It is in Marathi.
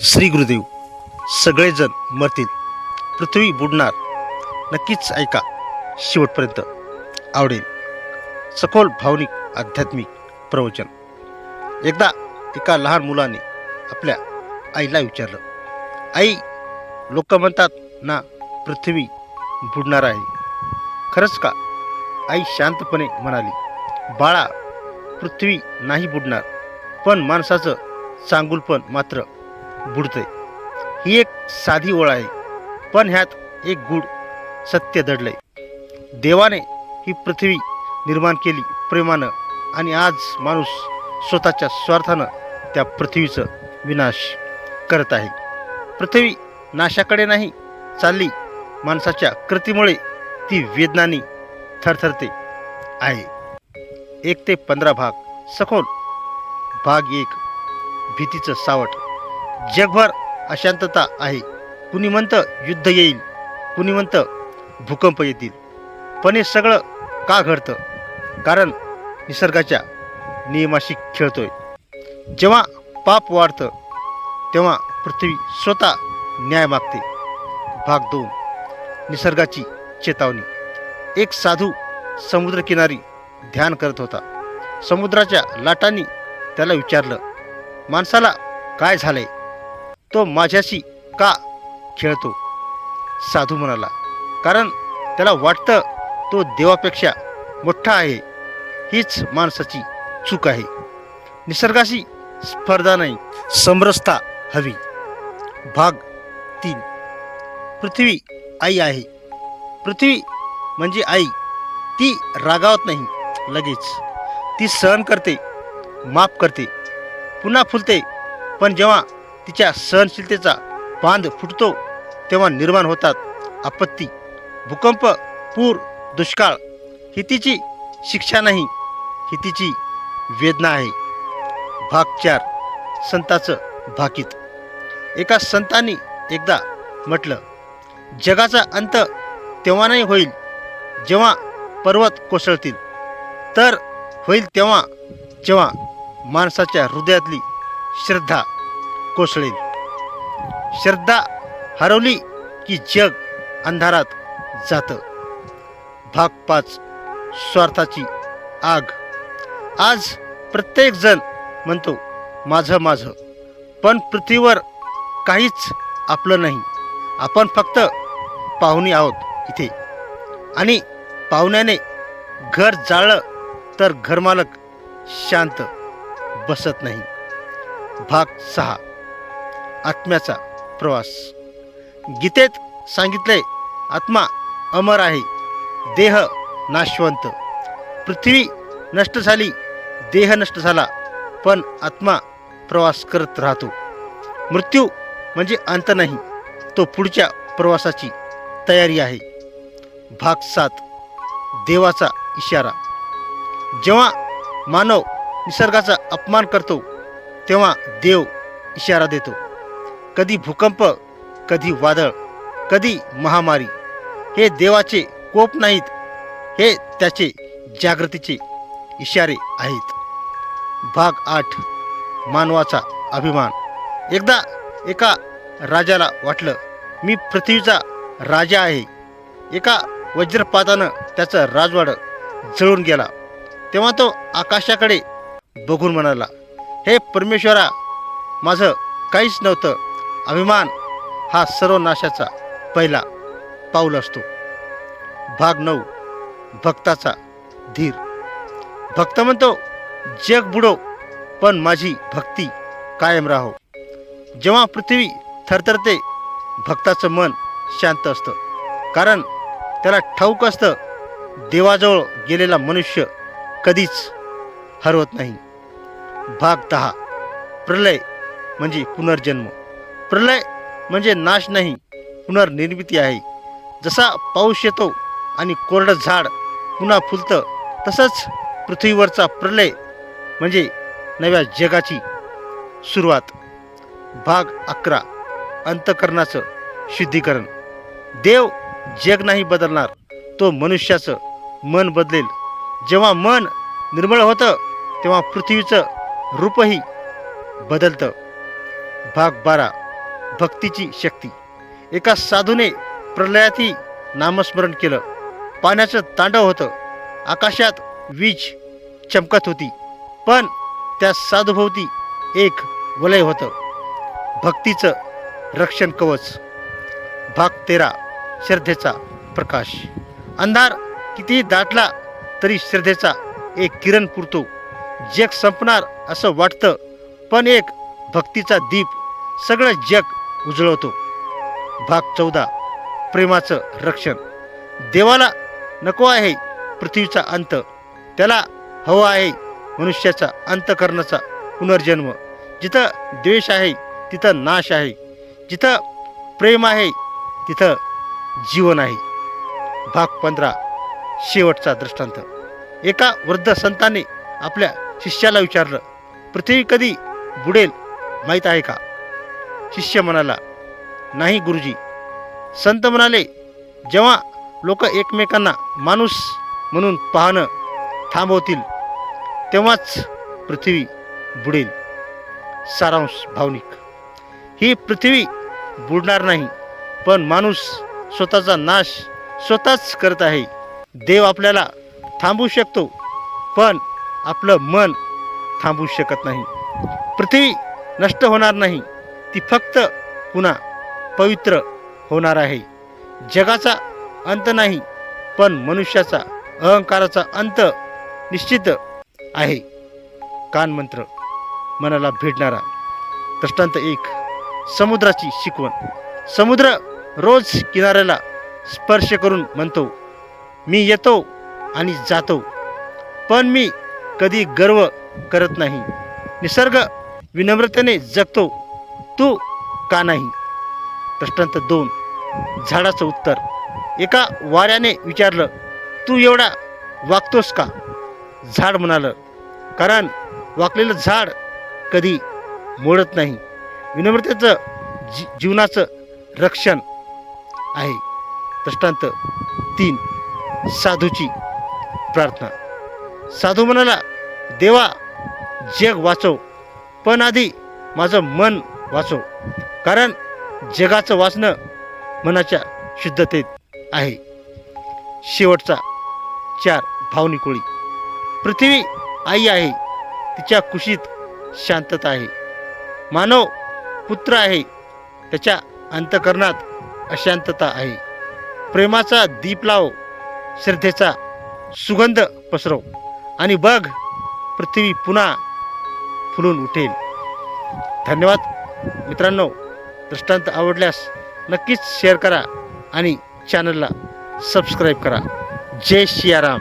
श्री गुरुदेव सगळेजण मरतील. पृथ्वी बुडणार. नक्कीच ऐका. शेवटपर्यंत आवडेल. सखोल भावनिक आध्यात्मिक प्रवचन. एकदा एका लहान मुलाने आपल्या आईला विचारलं आई लोक म्हणतात ना पृथ्वी बुडणार आहे. खरंच का? आई शांतपणे म्हणाली बाळा पृथ्वी नाही बुडणार. पण माणसाचं चांगुलपण मात्र बुडतंय. ही एक साधी ओळ आहे पण ह्यात एक गूढ सत्य दडलंय. देवाने ही पृथ्वी निर्माण केली प्रेमानं आणि आज माणूस स्वतःच्या स्वार्थानं त्या पृथ्वीचं विनाश करत आहे. पृथ्वी नाशाकडे नाही चालली माणसाच्या कृतीमुळे ती वेदनानी थरथरते आहे. एक ते पंधरा भाग सखोल भाग एक. भीतीचं सावट. जगभर अशांतता आहे. कुणी म्हणतं युद्ध येईल कुणी म्हणतं भूकंप येतील. पण हे सगळं का घडतं? कारण निसर्गाच्या नियमाशी खेळतोय. जेव्हा पाप वाढतं तेव्हा पृथ्वी स्वतः न्याय मागते. भाग दोन. निसर्गाची चेतावणी. एक साधू समुद्रकिनारी ध्यान करत होता. समुद्राच्या लाटांनी त्याला विचारलं माणसाला काय झालंय? तो माझ्याशी का खेळतो? साधू म्हणाला. कारण त्याला वाटतं तो देवापेक्षा मोठा आहे. हीच माणसाची चूक आहे. निसर्गाशी स्पर्धा नाही समरसता हवी. भाग तीन. पृथ्वी आई आहे. पृथ्वी म्हणजे आई. ती रागावत नाही लगेच. ती सहन करते माफ करते. पुन्हा फुलते. पण जेव्हा तिच्या सहनशीलतेचा बांध फुटतो तेव्हा निर्माण होतात आपत्ती. भूकंप पूर दुष्काळ ही तिची शिक्षा नाही ही तिची वेदना आहे. भाग चार संताचं भाकीत. एका संतांनी एकदा म्हटलं जगाचा अंत तेव्हा नाही होईल जेव्हा पर्वत कोसळतील. तर होईल तेव्हा जेव्हा माणसाच्या हृदयातली श्रद्धा कोसळेल. श्रद्धा हरवली की जग अंधारात जातं. भाग पाच स्वार्थाची आग. आज प्रत्येकजण म्हणतो माझं माझं. पण पृथ्वीवर काहीच आपलं नाही. आपण फक्त पाहुणे आहोत इथे. आणि पाहुण्याने घर जाळलं तर घरमालक शांत. बसत नाही. भाग सहा. आत्म्याचा प्रवास. गीतेत सांगितले आत्मा अमर आहे देह नाशवंत. पृथ्वी नष्ट झाली देह नष्ट झाला पण आत्मा प्रवास करत राहतो. मृत्यू म्हणजे अंत नाही तो पुढच्या प्रवासाची तयारी आहे. भाग सात. देवाचा इशारा. जेव्हा मानव निसर्गाचा अपमान करतो तेव्हा देव इशारा देतो. कधी भूकंप कधी वादळ कधी महामारी हे देवाचे कोप नाहीत हे त्याचे जागृतीचे इशारे आहेत. भाग आठ मानवाचा अभिमान. एकदा एका राजाला वाटलं मी पृथ्वीचा राजा आहे. एका वज्रपातानं त्याचं राजवाडं जळून गेला. तेव्हा तो आकाशाकडे बघून म्हणाला हे परमेश्वरा माझं काहीच नव्हतं. अभिमान हा सर्व नाशाचा पहिला पाऊल असतो. भाग नऊ भक्ताचा धीर. भक्त म्हणतो जग बुडो पण माझी भक्ती कायम राहो. जेव्हा पृथ्वी थरथरते भक्ताचं मन शांत असतं. कारण त्याला ठाऊक असतं देवाजवळ गेलेला मनुष्य कधीच हरवत नाही. भाग दहा. प्रलय म्हणजे पुनर्जन्म. प्रलय म्हणजे नाश नाही पुनर्निर्मिती आहे. जसा पाऊस येतो आणि कोरडं झाड पुन्हा फुलतं तसंच पृथ्वीवरचा प्रलय म्हणजे नव्या जगाची सुरुवात. भाग अकरा. अंतकरणाचं शुद्धीकरण. देव जग नाही बदलणार तो मनुष्याचं मन बदलेल. जेव्हा मन निर्मळ होतं तेव्हा पृथ्वीचं रूपही बदलतं. भाग बारा भक्तीची शक्ती. एका साधूने प्रलयातही नामस्मरण केलं. पाण्याचं तांडव होतं. आकाशात वीज चमकत होती. पण त्या साधूभोवती एक वलय होतं. भक्तीचं रक्षण कवच. भाग तेरा श्रद्धेचा प्रकाश. अंधार कितीही दाटला तरी श्रद्धेचा एक किरण पुरतो. जग संपणार असं वाटतं पण एक भक्तीचा दीप सगळं जग उजळवतो. भाग चौदा प्रेमाचं रक्षण. देवाला नको आहे पृथ्वीचा अंत त्याला हवा आहे मनुष्याचा अंतकरणाचा पुनर्जन्म. जिथं द्वेष आहे तिथं नाश आहे. जिथं प्रेम आहे तिथं जीवन आहे. भाग पंधरा शेवटचा दृष्टांत. एका वृद्ध संतांनी आपल्या शिष्याला विचारलं पृथ्वी कधी बुडेल माहीत आहे का? शिष्य म्हणाला नाही गुरुजी. संत म्हणाले जेव्हा लोक एकमेकांना माणूस म्हणून पाहणं थांबवतील तेव्हाच पृथ्वी बुडेल. सारांश भावनिक. ही पृथ्वी बुडणार नाही पण माणूस स्वतःचा नाश स्वतःच करत आहे. देव आपल्याला थांबवू शकतो पण आपलं मन थांबू शकत नाही. पृथ्वी नष्ट होणार नाही. ती फक्त पुन्हा पवित्र होणार आहे. जगाचा अंत नाही पण मनुष्याचा अहंकाराचा अंत निश्चित आहे. कानमंत्र मनाला भेटणारा दृष्टांत एक समुद्राची शिकवण. समुद्र रोज किनाऱ्याला स्पर्श करून म्हणतो मी येतो आणि जातो. पण मी कधी गर्व करत नाही. निसर्ग विनम्रतेने जगतो तू का नाही? प्रश्नांत दोन. झाडाचं उत्तर. एका वाऱ्याने विचारलं तू एवढा वागतोस का? झाड म्हणालं कारण वाकलेलं झाड कधी मोडत नाही. विनम्रतेचं जी जीवनाचं रक्षण आहे. दृष्टांत तीन. साधूची प्रार्थना. साधू म्हणाला देवा जग वाचव पण आधी माझं मन वाचव कारण जगाचं वाचणं मनाच्या शुद्धतेत आहे. शेवटचा चार भावनिकोळी पृथ्वी आई आहे तिच्या कुशीत शांतता आहे. मानव पुत्र आहे त्याच्या अंतकरणात अशांतता आहे. प्रेमाचा दीप लाव श्रद्धेचा सुगंध पसरव. आणि बघ पृथ्वी पुन्हा फुलून उठेल. धन्यवाद. मित्रांनो दृष्टांत आवडल्यास नक्कीच शेअर करा आणि चॅनलला सबस्क्राईब करा. जय सियाराम